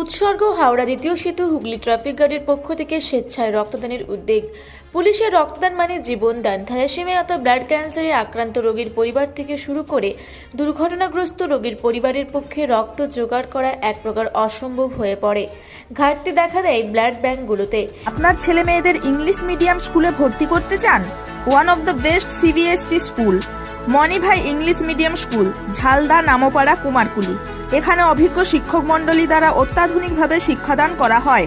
উৎসর্গ হাওড়া দ্বিতীয় সেতু হুগলি ট্রাফিক গার্ডের পক্ষ থেকে স্বেচ্ছায় রক্তদানের উদ্যোগ পুলিশের রক্তদান মানে জীবনদান। থ্যালাসেমিয়া ব্লাড ক্যান্সারে আক্রান্ত রোগীর পরিবার থেকে শুরু করে দুর্ঘটনাগ্রস্ত রোগীর পরিবারের পক্ষে রক্ত জোগাড় করা এক প্রকার অসম্ভব হয়ে পড়ে। ঘাটতি দেখা দেয় ব্লাড ব্যাঙ্কগুলোতে আপনার ছেলে মেয়েদের ইংলিশ মিডিয়াম স্কুলে ভর্তি করতে চান? One of the best CBSE school Manibhai English medium school, Jhalda, Nampara, Kumarkuli. এখানে অভিজ্ঞ শিক্ষক মণ্ডলী দ্বারা অত্যাধুনিকভাবে শিক্ষাদান করা হয়।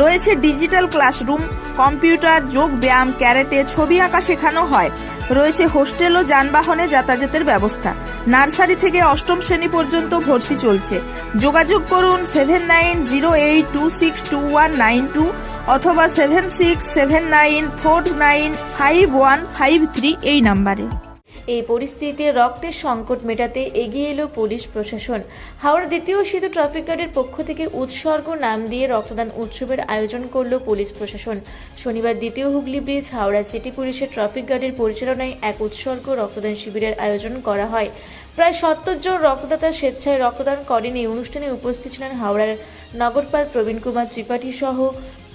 রয়েছে ডিজিটাল ক্লাসরুম, কম্পিউটার, যোগ ব্যায়াম, ক্যারেটে, ছবি আঁকা শেখানো হয়। রয়েছে হোস্টেল ও যানবাহনে যাতায়াতের ব্যবস্থা। নার্সারি থেকে অষ্টম শ্রেণি পর্যন্ত ভর্তি চলছে। যোগাযোগ করুন seven nine zero eight two six two one nine two অথবা seven six seven nine four nine five one five three এই নাম্বারে। এই পরিস্থিতিতে রক্তের সংকট মেটাতে এগিয়ে এলো পুলিশ প্রশাসন। হাওড়া দ্বিতীয় সেতু ট্রাফিক গার্ডের পক্ষ থেকে উৎসর্গ নাম দিয়ে রক্তদান উৎসবের আয়োজন করল পুলিশ প্রশাসন। শনিবার দ্বিতীয় হুগলি ব্রিজ, হাওড়া সিটি পুলিশের ট্রাফিক গার্ডের পরিচালনায় এক উৎসর্গ রক্তদান শিবিরের আয়োজন করা হয়। প্রায় সত্তর জন রক্তদাতা স্বেচ্ছায় রক্তদান করেন। এই অনুষ্ঠানে উপস্থিত ছিলেন হাওড়ার নগরপাল প্রবীণ কুমার ত্রিপাঠী সহ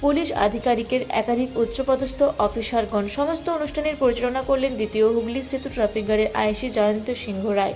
পুলিশ আধিকারিকের একাধিক উচ্চপদস্থ অফিসারগণ সমস্ত অনুষ্ঠানের পরিচালনা করলেন দ্বিতীয় হুগলি সেতু ট্রাফিক গার্ডের আইসি জয়ন্ত সিংহ রায়।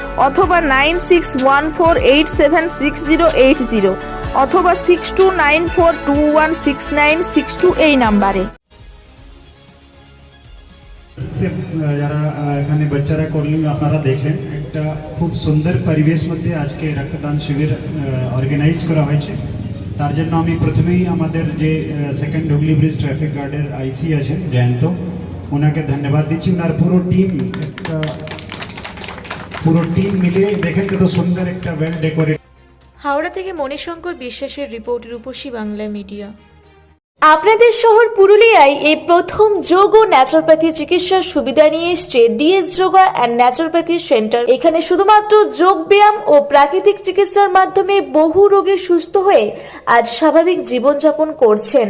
অথবা nine six one four eight seven six zero eight zero অথবা six two nine four two one six nine six two এই নাম্বারে। যারা এখানে বাচ্চারা করলেন আপনারা দেখলেন একটা খুব সুন্দর পরিবেশ মধ্যে আজকে রক্তদান শিবির অর্গানাইজ করা হয়েছে। তার জন্য আমি প্রথমেই আমাদের যে সেকেন্ড হুগলি ব্রিজ ট্রাফিক গার্ডের আইসি আছেন, জয়ন্ত, ওনাকে ধন্যবাদ দিচ্ছি। ওনার পুরো টিম একটা পুরো টিম মিলে দেখেন কত সুন্দর একটা ওয়েল ডেকোরেট হাওড়া থেকে মণিশঙ্কর বিশ্বাসের রিপোর্ট রূপসী বাংলা মিডিয়া। আপনাদের শহর পুরুলিয়ায় এই প্রথম যোগ ও ন্যাচুরোপ্যাথি চিকিৎসার সুবিধা নিয়ে এসছে DS yoga and naturopathy centre এখানে শুধুমাত্র যোগ ব্যায়াম ও প্রাকৃতিক চিকিৎসার মাধ্যমে বহু রোগে সুস্থ হয়ে আজ স্বাভাবিক জীবনযাপন করছেন।